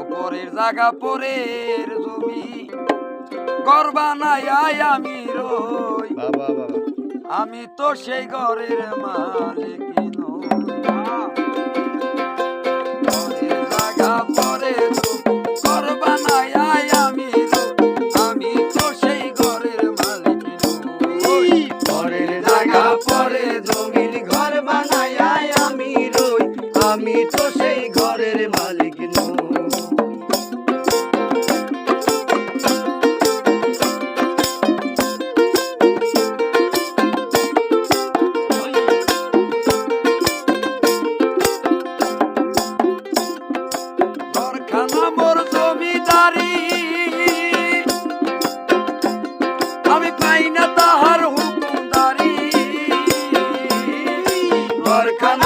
উপরের জাগা পরের জমি। করবা নাই আয় আমি রই। বাবা বাবা আমি তো সেই ঘরের মালিক নই। জমিদারি আমি পাই না তাহার হুকুমদারি। ঘরখানা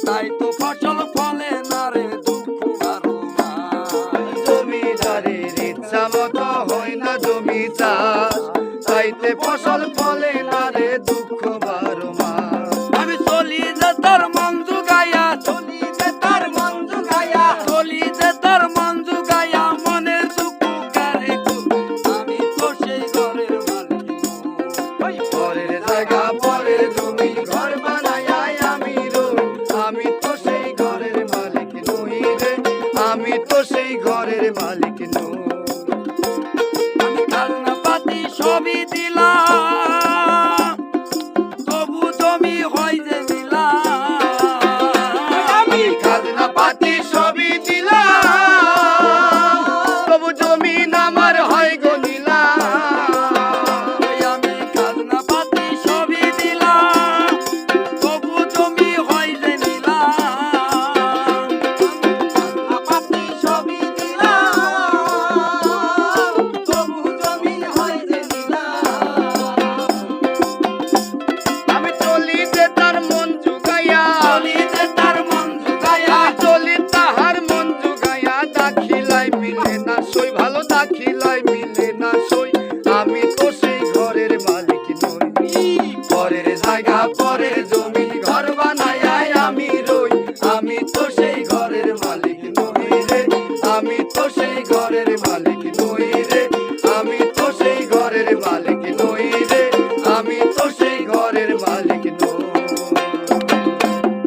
চাইতে ফসল না রে দুঃখ বারো জমিদারের ইচ্ছা মতো হয় না জমি তো ফসল জমি ফসল ফলে মালিক নূর আমি কান্না পাতি সবই দিলাম।